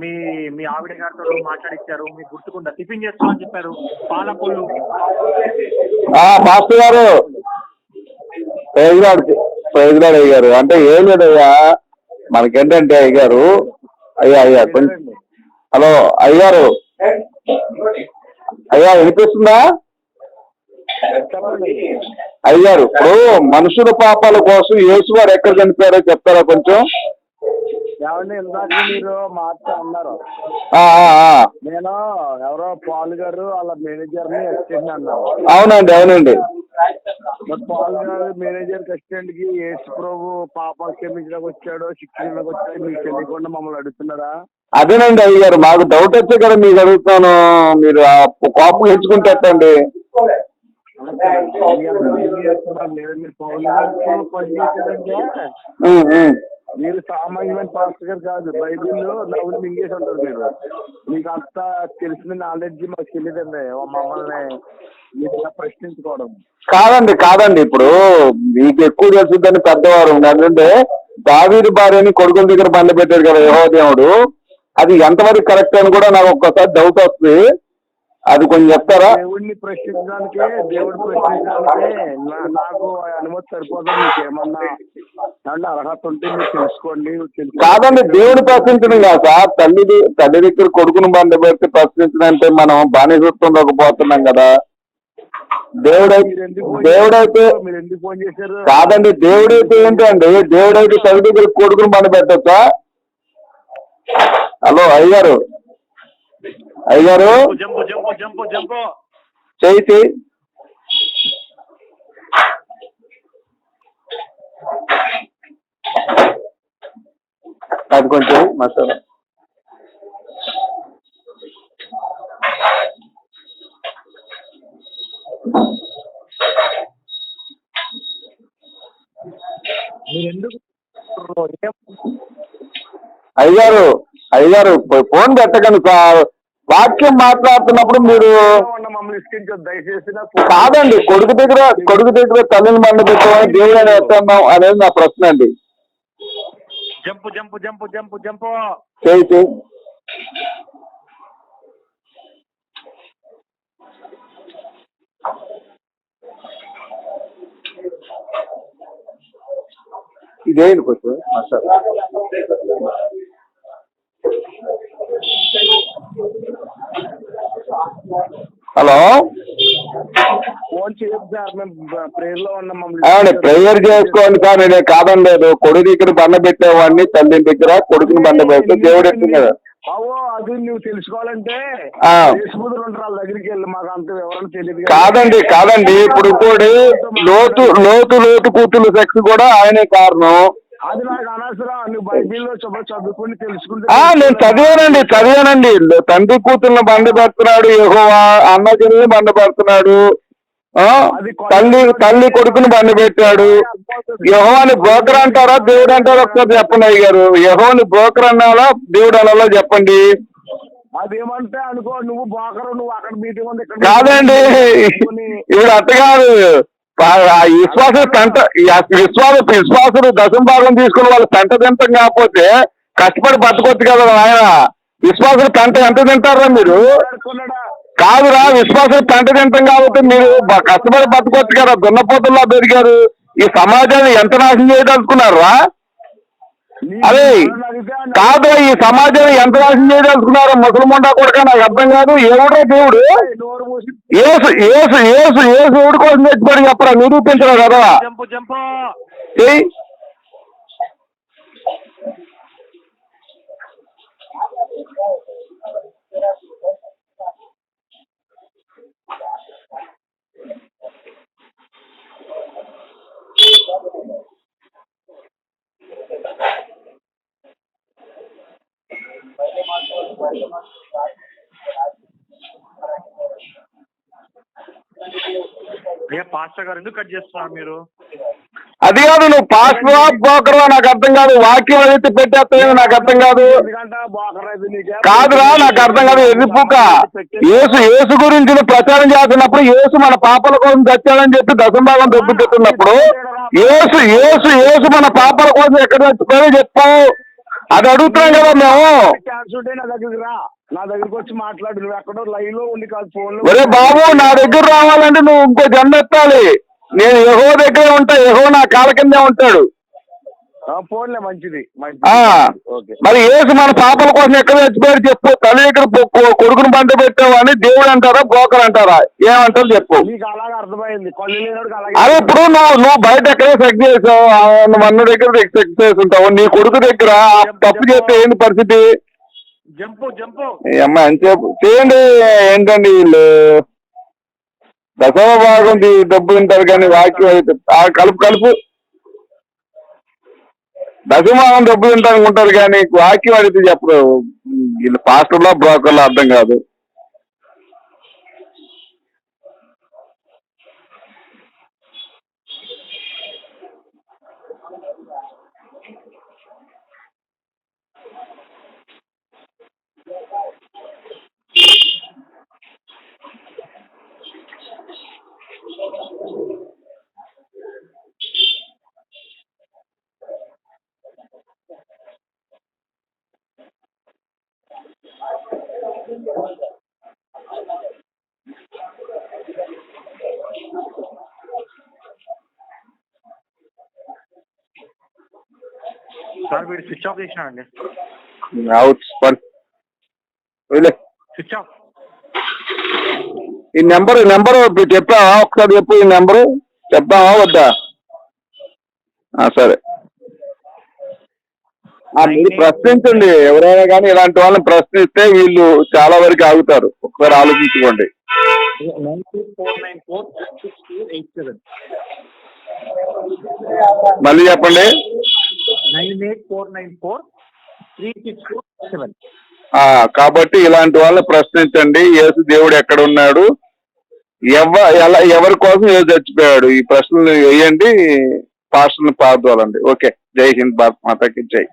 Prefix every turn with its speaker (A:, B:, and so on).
A: మీ మీ ఆవిడ గారితో మాట్లాడిచ్చారు మీకు గుర్తుకుందా? టిఫిన్ చేస్తామని చెప్పారు పాలకొల్లు
B: మాస్టర్ గారు ప్రైజ్లాడు ప్రైజ్లాడు అయ్యారు. అంటే ఏం లేదయ్యా మనకేంటంటే అయ్యారు అయ్యా అయ్యా కొంచెం హలో అయ్యారు అయ్యా వినిపిస్తుందా? అయ్యారు ఇప్పుడు మనుషుల పాపాల కోసం యేసు వారు ఎక్కడ చనిపోయారో చెప్తారా కొంచెం?
C: ఏమండి ఇందాక మీరు మాట అన్నారు. నేను ఎవరో పాల్ గారు వాళ్ళ మేనేజర్ని అసిస్టెంట్ అన్నారు
B: అవునండి. అవునండి
C: పాల్ గారు మేనేజర్ అసిస్టెంట్కి యేసు ప్రభు పాపాలు క్షమించడానికి వచ్చాడో శిక్షణకు వచ్చాడో మీకు తెలియకుండా మమ్మల్ని అడుగుతున్నారా?
B: అదేనండి అయ్యారు మాకు డౌట్ వచ్చే కదా మీకు అడుగుతాను మీరు ఆ కోపం హెచ్చుకుంటే ఎట్టండి?
C: మీరు గారు పని చేశారంటే
B: ఉమ్.
C: మీరు సామాన్యమైన పాస్టర్ గారు కాదు. బైబిల్లో నవ్వులు మింగేసి ఉంటారు మీరు. మీకు అంత తెలిసిన నాలెడ్జ్ మాకు తెలియదండి. మమ్మల్ని మీరు ప్రశ్నించుకోవడం.
B: కాదండి కాదండి. ఇప్పుడు మీకు ఎక్కువ తెలుసుద్దని పెద్దవారు. ఎందుకంటే దావీదు భార్యని కొడుకుల దగ్గర బండి పెట్టాడు కదా యహోదేవుడు అది ఎంతవరకు కరెక్ట్ అని కూడా నాకు ఒక్కసారి డౌట్ వస్తుంది. అది కొంచెం చెప్తారా?
C: దేవుడిని ప్రశ్నించడానికి దేవుడు ప్రశ్నించడానికి నాకు అనుమతి సరిపోతుంది మీకు ఏమన్నా అంటే అర్హత ఉంటే మీరు తెలుసుకోండి.
B: కాదండి దేవుడు ప్రశ్నించడం కాదు సార్. తల్లి తల్లి దగ్గర కొడుకును బండి పెట్టి ప్రశ్నించడం అంటే మనం బానిసత్వంలోకి పోతున్నాం కదా. దేవుడైతే దేవుడైతే
C: చేశారు? మీరు ఎందుకు ఫోన్ చేశారు?
B: కాదండి దేవుడైతే ఏంటండి? దేవుడైతే తల్లి దగ్గర కొడుకును బండి పెట్టచ్చా? హలో అయ్యారు అయ్యారు
A: జంపు జంపు జంపు జంపు
B: చేయి చేయి అది కొంచెం మసాలా
C: మీరు ఎందుకు ఏం
B: అయ్యారు అయ్యారు ఫోన్ పెట్టకండి సార్ వాక్యం మాట్లాడుతున్నప్పుడు మీరు కాదండి కొడుకు దగ్గర కొడుకు దగ్గర తల్లిని బండి పెట్టామని దేవుడు ఎత్తన్నాం అనేది నా ప్రశ్న అండి.
A: Jump jump jump jump jump.
B: చేయి చేయి. మసాలా హలో?
C: ప్రేయర్
B: అవును చేసుకోండి సార్ నేను కాదనలేదు. కొడుకు దగ్గర బండ పెట్టేవాడిని తల్లి దగ్గర కొడుకుని బండ పెడితే దేవుడు ఎత్తున్నాడు
C: అవో అది నువ్వు తెలుసుకోవాలంటే
B: ఆ.
C: దేశముద్రులు ఉంటారు వాళ్ళ దగ్గరికి వెళ్ళి మాకు అంత వివరణ తెలియదు
B: కాదండి కాదండి ఇప్పుడు ఇంకోటి లోతు లోతు లోతు కూతురు సెక్స్ కూడా ఆయనే కారణం.
C: అది నాకు అనవసరం. నువ్వు బైబిల్లో చదువు చదువుకుని తెలుసుకుంటే
B: ఆ నేను చదివానండి చదివానండి. తండ్రి కూతుర్ని బండ పెడుతున్నాడు యెహోవా అన్న చెల్లిని బండ పెడుతున్నాడు ఆ, తల్లి తల్లి కొడుకుని బండి పెట్టాడు యహోని బ్రోకర్ అంటారా దేవుడు అంటారా ఒకసారి చెప్పండి అయ్య గారు యహోని బ్రోకర్ అన్నారా దేవుడు అనాలో చెప్పండి.
C: అదేమంటే అనుకో నువ్వు బాకరు నువ్వు అక్కడ మీటింగ్ ఉంది
B: కాదండి. ఇప్పుడు అట్ట కాదు విశ్వాస పెంట విశ్వాస విశ్వాసుడు దశం భాగం తీసుకున్న వాళ్ళు పెంట తింటాం కాకపోతే కష్టపడి బతకొచ్చు కదా ఆయన. విశ్వాసులు పెంట ఎంత తింటారా మీరు? కాదురా విశ్వాసం పెంట తింటాం కాబట్టి మీరు కష్టపడి బతకొచ్చు కదా. దున్నపోతుల్లో పెరిగారు ఈ సమాజాన్ని ఎంత నాశనం చేయదలుచుకున్నారా? అదే కాదు ఈ సమాజాన్ని ఎంత నాశనం చేయదలుచుకున్నారో ముసలిమండా కూడా నాకు అర్థం కాదు ఎవడో దేవుడు? ఏసు ఏసు ఏసు ఏసు ఎవడి కోసం చచ్చిపోయి చెప్పరా? నిరూపించరా కదా?
A: అయ్యా పాస్టర్ గారు ఎందుకు కట్ చేస్తున్నారు మీరు?
B: అది కాదు నువ్వు పాస్టర్ బ్రోకర్ నాకు అర్థం కాదు. వాక్యం ఏదైతే పెట్టేస్తాయో నాకు అర్థం కాదు. కాదురా నాకు అర్థం కాదు. ఎర్రిపుక. యేసు యేసు గురించి ప్రచారం చేస్తున్నప్పుడు ఏసు మన పాపల కోసం చచ్చాడని చెప్పి దశంభాగం దెబ్బతిట్టున్నప్పుడు యేసు యేసు యేసు మన పాపల కోసం ఎక్కడ చచ్చిపోయో చెప్పు. అది అడుగుతున్నాం కదా మేము.
C: ఛాన్స్ ఉంటే నా దగ్గరికి రా. నా దగ్గరికి వచ్చి మాట్లాడు. నువ్వు ఎక్కడో లైవ్లో ఉండి కాదు ఫోన్లో
B: ఒరే బాబు నా దగ్గర రావాలంటే నువ్వు ఇంకో జన్మ ఎత్తాలి. నేను యహో దగ్గరే ఉంటా. యహో నా కాళ్ళ కిందే ఉంటాడు.
C: ఫోన్లే మంచిది
B: మరి ఏసు మన పాపల కోసం ఎక్కడ చచ్చిపోయాడు చెప్పు. తల్లి దగ్గర కొడుకును బంద పెట్టావు అని దేవుడు అంటారా బ్రోకర్ అంటారా? ఏమంటారు చెప్పు.
C: అలాగే
B: ఇప్పుడు నువ్వు నువ్వు బయట ఎక్కడో సెక్ చేసావు? అన్న దగ్గర సెక్ చేసి ఉంటావు నీ కొడుకు దగ్గర తప్పు చేస్తే ఏంటి పరిస్థితి? ఈ అమ్మాయి ఎంతసేపు? చేయండి ఏంటండి వీళ్ళు? దశమ భాగం డబ్బు తింటారు కానీ వాక్యం అయితే కలుపు కలుపు. దశమానం డబ్బు తింటారు అనుకుంటారు కానీ వాక్యం అడిగితే చెప్పరు. వీళ్ళు పాస్టర్లా బ్రోకర్లా అర్థం కాదు.
A: సార్ వీడు స్విచ్ ఆఫ్ చేసినాడండి
B: అవుట్ వదిలే.
A: స్విచ్ ఆఫ్
B: ఈ నెంబర్ ఈ నెంబర్ చెప్పావా? ఒకసారి చెప్పు ఈ నెంబరు. చెప్తావా వద్దా? ఆ, సరే. మీరు ప్రశ్నించండి. ఎవరైనా కానీ ఇలాంటి వాళ్ళని ప్రశ్నిస్తే వీళ్ళు చాలా వరకు ఆగుతారు. ఒకసారి ఆలోచించుకోండి. మళ్ళీ చెప్పండి. కాబట్టి ఇలాంటి వాళ్ళని ప్రశ్నించండి. యేసు దేవుడు ఎక్కడ ఉన్నాడు? ఎవ ఎలా ఎవరి కోసం ఏదో చచ్చిపోయాడు? ఈ ప్రశ్నలు వేయండి. పాస్టర్ని పాల్గొవాలండి ఓకే. జై హింద్. భారత్ మాతాకి జై.